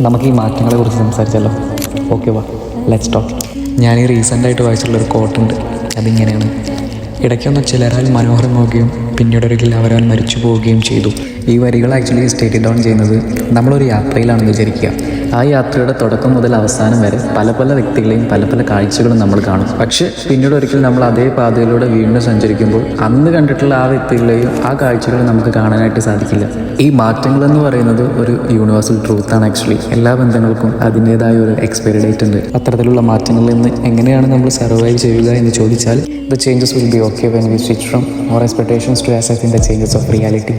നമുക്ക് ഈ മാറ്റങ്ങളെ കുറിച്ച് സംസാരിച്ചല്ലോ ഓക്കെ വാ. ലെറ്റ്സ് ടോക്ക് ഞാൻ ഈ റീസെന്റായിട്ട് വായിച്ചിട്ടുള്ളൊരു കോട്ടുണ്ട് അതിങ്ങനെയാണ്. ഇടയ്ക്കൊന്ന് ചിലരാൽ മനോഹരമാവുകയും പിന്നീട് ഒരിക്കൽ അവരാൽ മരിച്ചു പോവുകയും ചെയ്തു. ഈ വരികൾ ആക്ച്വലി സ്റ്റേറ്റ് ഡൗൺ ചെയ്യുന്നത് നമ്മളൊരു യാത്രയിലാണെന്ന് വിചാരിക്കുക. ആ യാത്രയുടെ തുടക്കം മുതൽ അവസാനം വരെ പല പല വ്യക്തികളെയും പല പല കാഴ്ചകളും നമ്മൾ കാണും. പക്ഷേ പിന്നീട് ഒരിക്കൽ നമ്മൾ അതേ പാതയിലൂടെ വീണ്ടും സഞ്ചരിക്കുമ്പോൾ അന്ന് കണ്ടിട്ടുള്ള ആ വ്യക്തികളെയും ആ കാഴ്ചകളും നമുക്ക് കാണാനായിട്ട് സാധിക്കില്ല. ഈ മാറ്റങ്ങൾ എന്ന് പറയുന്നത് ഒരു യൂണിവേഴ്സൽ ട്രൂത്ത് ആണ് ആക്ച്വലി എല്ലാ ബന്ധങ്ങൾക്കും അതിന്റെതായ ഒരു എക്സ്പയറി ഡേറ്റ് ഉണ്ട്. അത്തരത്തിലുള്ള മാറ്റങ്ങളിൽ നിന്ന് എങ്ങനെയാണ് നമ്മൾ സർവൈവ് ചെയ്യുക എന്ന് ചോദിച്ചാൽ the changes will be okay when we switch from more expectations to as the changes of reality